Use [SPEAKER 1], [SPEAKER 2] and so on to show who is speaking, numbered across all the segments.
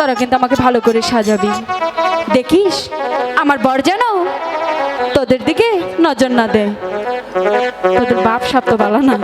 [SPEAKER 1] তোরা কিন্তু আমাকে ভালো করে সাজাবি। দেখিস, আমার বর যেন তোদের দিকে নজর না দেয়। তোদের বাপ সাপ তো ভালো না।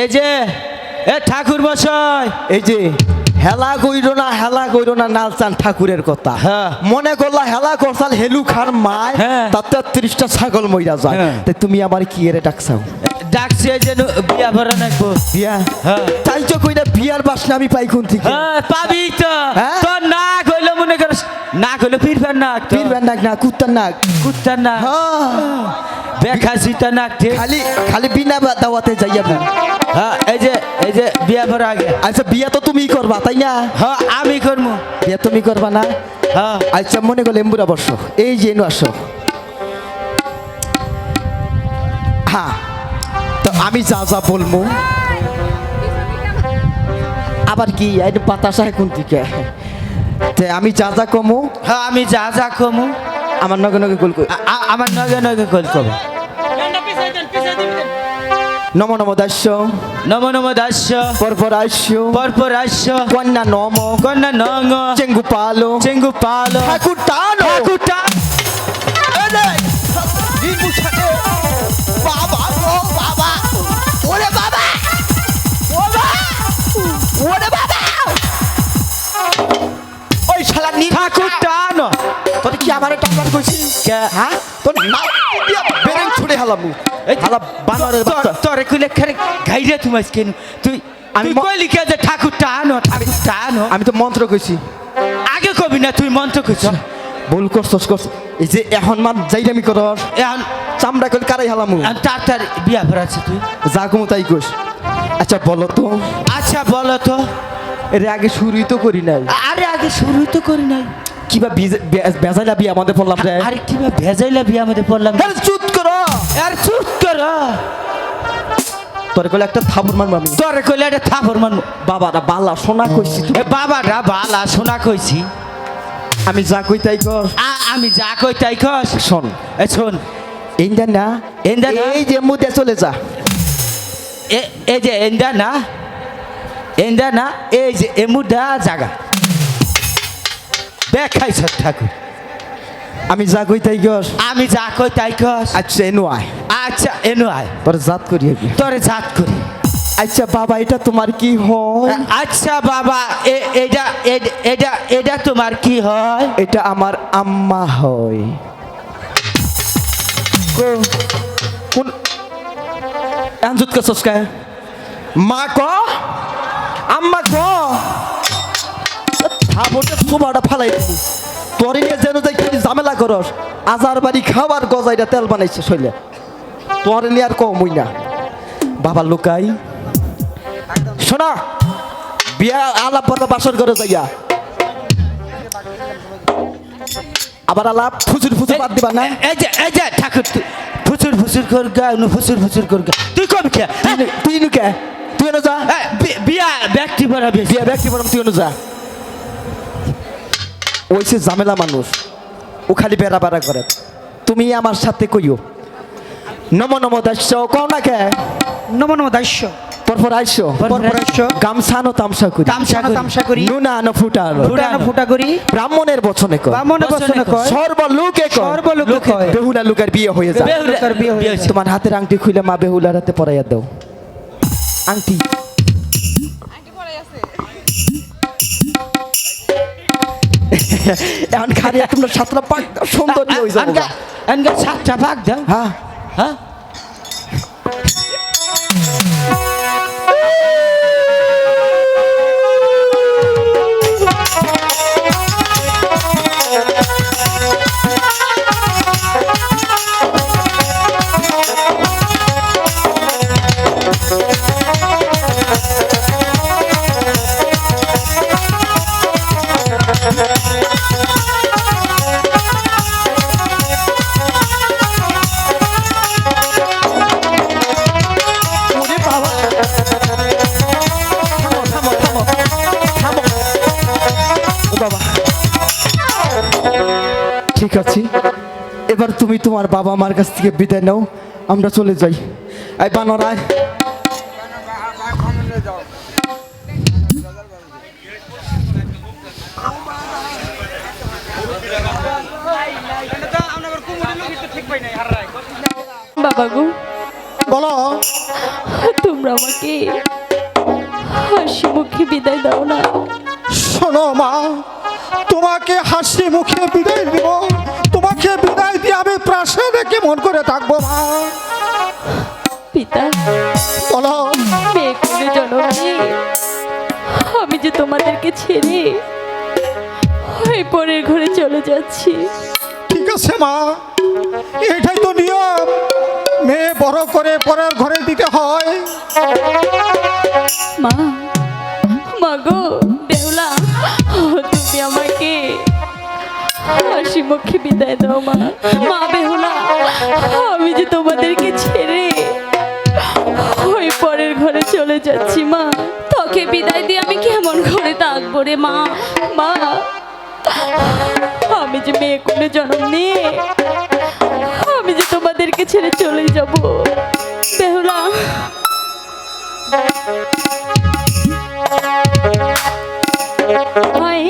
[SPEAKER 2] এই যে এ ঠাকুর বসাই এই যে
[SPEAKER 3] হেলা কইরো না হেলা কইরো না নালচান ঠাকুরের কথা।
[SPEAKER 2] হ্যাঁ।
[SPEAKER 3] মনে করলা হেলা করছাল হেলু খার মায়
[SPEAKER 2] হ্যাঁ।
[SPEAKER 3] তাতে ত্রিশটা ছাগল মইরা যায়।
[SPEAKER 2] হ্যাঁ।
[SPEAKER 3] তাই তুমি আমার কি এরে ডাকছাও?
[SPEAKER 2] ডাকছে যেন বিয়া ভরা নাকবো।
[SPEAKER 3] বিয়া?
[SPEAKER 2] হ্যাঁ।
[SPEAKER 3] তাই তো কইরা বিয়ার বাসনা আমি পাই কোন থেকে?
[SPEAKER 2] হ্যাঁ পাবি তো।
[SPEAKER 3] হ্যাঁ?
[SPEAKER 2] তোর না কইলে মনে কর না কইলে ফিরবেন না
[SPEAKER 3] ফিরবেন নাক না কুত্তার নাক।
[SPEAKER 2] কুত্তার না
[SPEAKER 3] হ্যাঁ।
[SPEAKER 2] দেখা সিতা না ঠিক।
[SPEAKER 3] খালি খালি বিনা দাওয়াতে যাইয়া না
[SPEAKER 2] হ্যাঁ এই যে এই যে বিয়া ভরা আগে।
[SPEAKER 3] আচ্ছা বিয়া তো তুমি করবা তাই না?
[SPEAKER 2] হ্যাঁ আমি করব
[SPEAKER 3] বিয়া তুমি করবা না?
[SPEAKER 2] হ্যাঁ।
[SPEAKER 3] আচ্ছা মনে করলে এম্বুরা বসো। এই যে এনু আসো। হ্যাঁ। আমি যা যা বলব। আবার কি এই বাতাস কোন দিকে? তে আমি যা যা কমু।
[SPEAKER 2] হ্যাঁ আমি যা যা কমু।
[SPEAKER 3] আমার নগে নগে গোল
[SPEAKER 2] আমার নগে নগে কল কব
[SPEAKER 3] নম নম দাস্য।
[SPEAKER 2] নম নম দাস্য।
[SPEAKER 3] পরপর আস্য কন্যা নম।
[SPEAKER 2] কন্যা নঙ্গ
[SPEAKER 3] চেঙ্গু পালো।
[SPEAKER 2] চেঙ্গু পালো।
[SPEAKER 3] ঠাকুর টানো
[SPEAKER 2] ঠাকুরটা
[SPEAKER 3] বাবা ওই শালা নি
[SPEAKER 2] ঠাকুরটা আনো
[SPEAKER 3] তোর কি আমার টাকার কইছি? হ্যাঁ? তোর না বেরেন ছুড়ে হালামু।
[SPEAKER 2] এই
[SPEAKER 3] হালা বানরের বাচ্চা।
[SPEAKER 2] তোরে কইলে খারে গাইরে তুমি কেন? তুই
[SPEAKER 3] আমি
[SPEAKER 2] আমি
[SPEAKER 3] ম-
[SPEAKER 2] কইলি কে যে ঠাকুরটা আনো ঠাকুরটা আনো
[SPEAKER 3] আমি তো মন্ত্র কইছি।
[SPEAKER 2] আগে কবি না তুই মন্ত্র কইছ।
[SPEAKER 3] ভুল করছস করছ এই যে এখন মান যাইরামি করস।
[SPEAKER 2] এখন
[SPEAKER 3] চামড়া কইল কারাই হালামু।
[SPEAKER 2] তার তার বিয়া ভরাচ্ছে তুই।
[SPEAKER 3] যা কমু তাই কইস। আচ্ছা বলো তো।
[SPEAKER 2] আচ্ছা বলো তো।
[SPEAKER 3] এর আগে শুরুই তো করি নাই।
[SPEAKER 2] আরে আগে শুরুই তো করি নাই।
[SPEAKER 3] কিবা বেজাইলা বিয়ে আমাদের পড়লাম রে।
[SPEAKER 2] আরে কিবা ভেজাইলা বিয়া আমাদের পড়লাম
[SPEAKER 3] আরে চুপ করো।
[SPEAKER 2] আর চুপ কর।
[SPEAKER 3] তোর কইলে একটা থাবুর মারবো আমি।
[SPEAKER 2] তোরে কইলে এটা থাপর মান
[SPEAKER 3] বাবারা বালা সোনা কইছি।
[SPEAKER 2] এ বাবারা বালা শোনা কইছি।
[SPEAKER 3] আমি যা কই তাই কর।
[SPEAKER 2] আমি যা কই তাই কস
[SPEAKER 3] শোন।
[SPEAKER 2] এ শোন।
[SPEAKER 3] এইটা না
[SPEAKER 2] এইটা
[SPEAKER 3] এই যে মুদে চলে যা।
[SPEAKER 2] এ- এই যে এন্দা না এন্দা না এই যে এমুদা জাগা দেখাইছ ঠাকুর
[SPEAKER 3] আমি যা কই তাই কর
[SPEAKER 2] আমি যা কই তাই কস
[SPEAKER 3] আচ্ছা এনু আয়
[SPEAKER 2] আচ্ছা এনু আয়
[SPEAKER 3] তোর জাত করি
[SPEAKER 2] তোরে জাত করি
[SPEAKER 3] আচ্ছা বাবা এটা তোমার কি হয়
[SPEAKER 2] আচ্ছা বাবা এটা এটা এটা তোমার কি হয়
[SPEAKER 3] এটা আমার আম্মা হয় কোন আঞ্জুত কা সস্কায় মা ক আম্মা ক থাবটা সোমাটা ফালাই দিবি তোরে নিয়ে যেন যাই খালি ঝামেলা করস। আজার বাড়ি খাবার গজাইটা তেল বানাইছে শৈলে। তোরে নিয়ে আর কমই না। বাবা লুকাই। শোনা বিয়া আলাপ পাতা বাসর করে যাইয়া। আবার আলাপ ফুচুর ফুচুর বাদ দিবা না?
[SPEAKER 2] এই যে এই যে ঠাকুর তুই ফুসুর ফুসুর কর গা উনি ফুসুর ফুসুর কর গা তুই কবি কে?
[SPEAKER 3] তুই নে- তুই নু কে? তুই এনে যা।
[SPEAKER 2] বিয়া ব্যক্তি বেশি।
[SPEAKER 3] বিয়া ব্যক্তি বরং তুই যা ওইসে ঝামেলা মানুষ ও খালি বেড়া বেড়া করে। তুমি আমার সাথে কইও। নম নম দাস্য কও না কে?
[SPEAKER 4] নম নম দাস্য।
[SPEAKER 3] পরপর আইসো।
[SPEAKER 4] পরপর আইসো।
[SPEAKER 3] গামছা নো তামসা করি।
[SPEAKER 2] তামসা
[SPEAKER 4] তামসা
[SPEAKER 2] করি।
[SPEAKER 4] তামসা করি।
[SPEAKER 3] নুনা আনো ফুটা আনো।
[SPEAKER 4] ফুটানো ফুটা করি।
[SPEAKER 3] ব্রাহ্মণের বচনে কর
[SPEAKER 4] বামনে
[SPEAKER 2] বচনে কয়।
[SPEAKER 4] কয়।
[SPEAKER 3] সর্বলোকে কর
[SPEAKER 4] সর্বলোকে কয়।
[SPEAKER 3] বেহুলা লুকার বিয়ে হয়ে যায়।
[SPEAKER 2] বেহুলা-
[SPEAKER 4] লোকের বিয়ে হয়ে।
[SPEAKER 3] তোমার হাতের আংটি খুলে মা বেহুলার হাতে পরাইয়া দাও। আংটি। এখন খালি তোমরা সাতটা পাক সুন্দর হয়ে যাব
[SPEAKER 2] আনগা সাতটা পাক দাও।
[SPEAKER 3] হ্যাঁ
[SPEAKER 2] হ্যাঁ?
[SPEAKER 3] তোমার বাবা মার কাছ থেকে বিদায় নাও আমরা চলে যাই। এই বানরায়
[SPEAKER 1] বাবা গো
[SPEAKER 3] বলো।
[SPEAKER 1] তোমরা আমাকে হাসি মুখে বিদায় দাও না।
[SPEAKER 5] শোনো মা তোমাকে হাসি মুখে বিদায় দিব। আমি প্রাসাদে কেমন করে থাকব মা?
[SPEAKER 1] পিতা
[SPEAKER 5] বলো।
[SPEAKER 1] জননী আমি যে তোমাদেরকে ছেড়ে ওই পরের ঘরে চলে যাচ্ছি।
[SPEAKER 5] ঠিক আছে মা। এটাই তো নিয়ম। মেয়ে বড় করে পরের ঘরে দিতে হয়।
[SPEAKER 1] মা মা গো বেহুলা ও, তুমি আমাকে হাসি মুখে বিদায় দাও মা। মা, বেহুলা, আমি যে তোমাদেরকে ছেড়ে ওই পরের ঘরে চলে যাচ্ছি মা। তোকে বিদায় দিয়ে আমি কেমন করে থাকব রে মা? মা, আমি যে মেয়ে, কোনো জন্ম নিয়ে আমি যে তোমাদেরকে ছেড়ে চলে যাব। বেহুলা হয়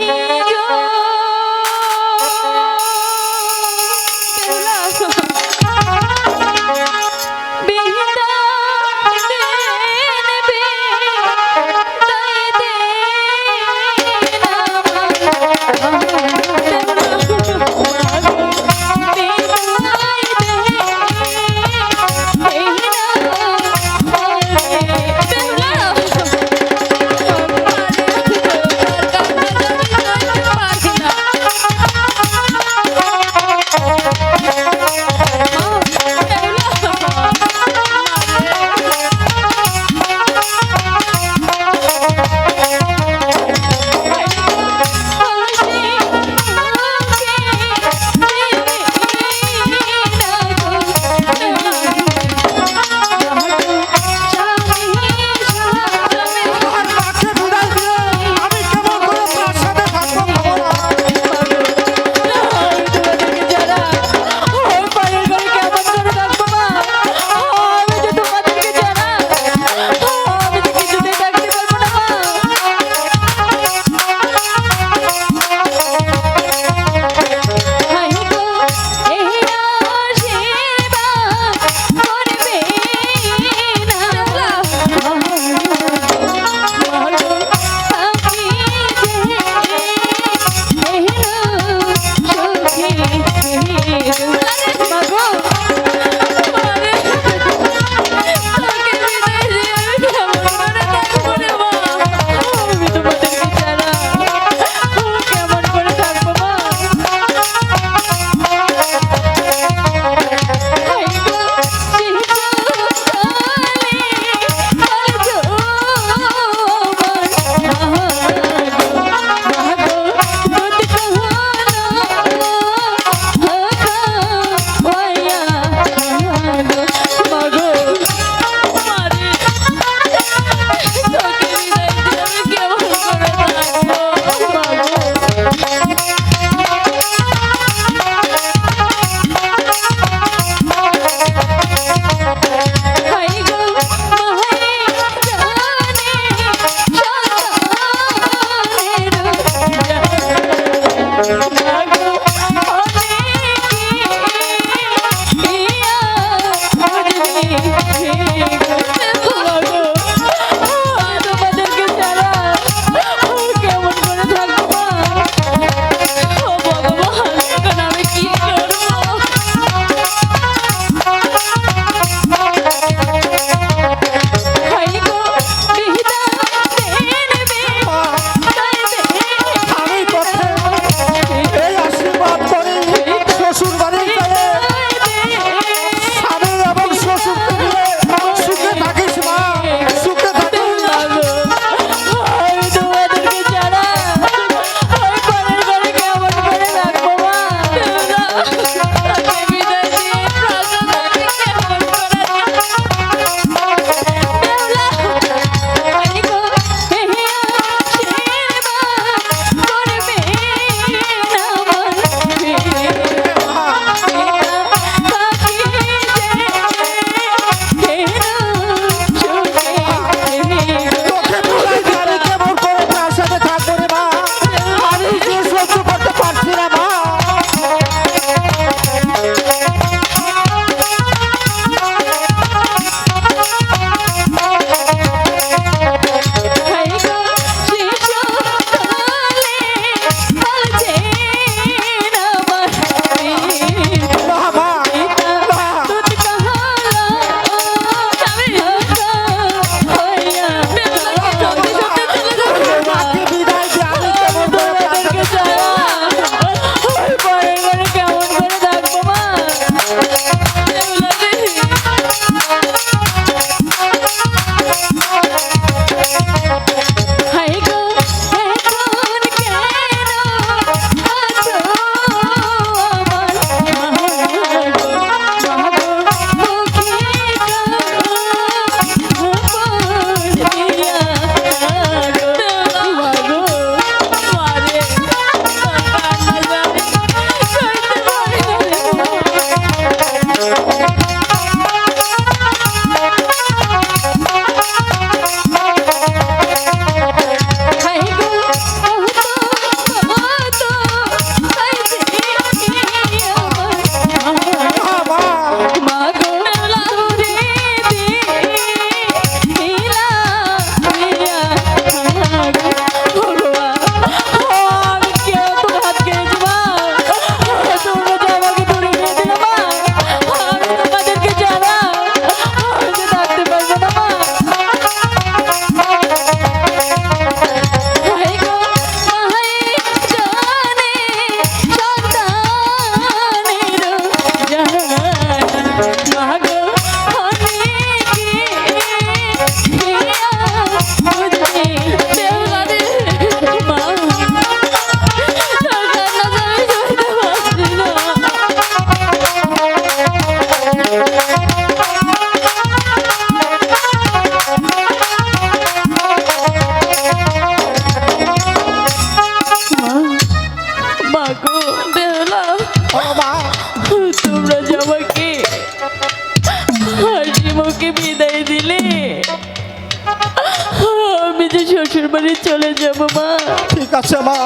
[SPEAKER 1] কাছে মা।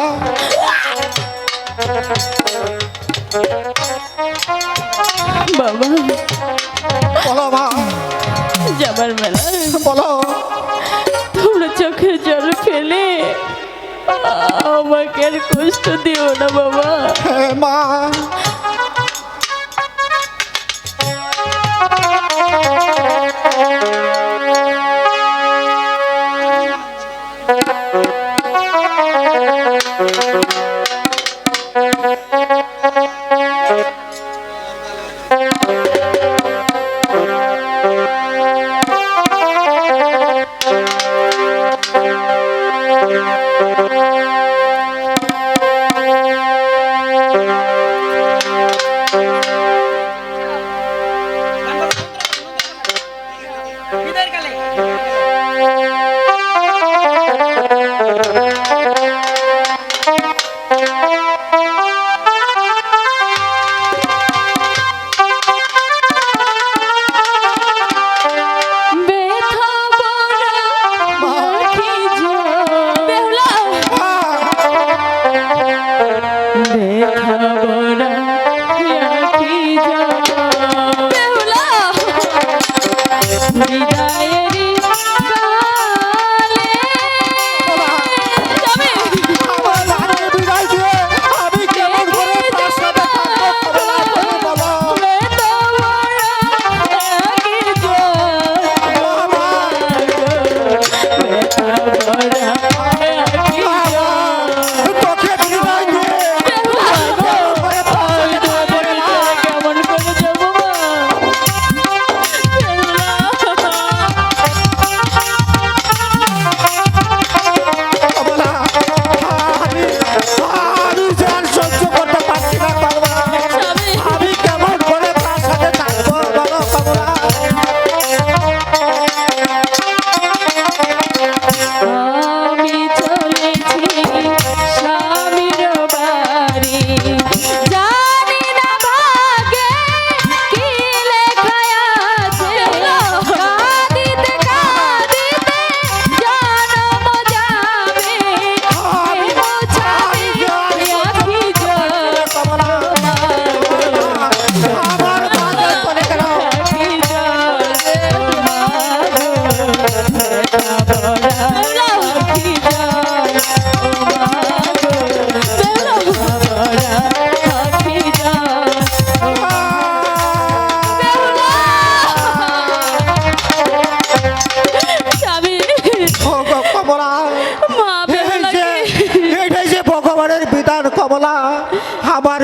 [SPEAKER 5] বাবা
[SPEAKER 1] বলো মা।
[SPEAKER 5] যাবার বেলা।
[SPEAKER 1] বলো।
[SPEAKER 5] তোমরা চোখের জল ফেলে আমাকে আর কষ্ট দিও না বাবা।
[SPEAKER 1] হ্যাঁ মা।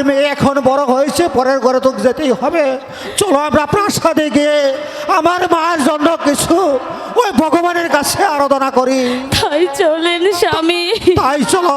[SPEAKER 1] মেয়ে এখন বড় হয়েছে পরের ঘরে তো যেতেই হবে। চলো আমরা প্রাসাদে গিয়ে আমার মায়ের জন্য কিছু ওই ভগবানের কাছে আরাধনা করি।
[SPEAKER 5] তাই চলেন স্বামী।
[SPEAKER 1] তাই চলো।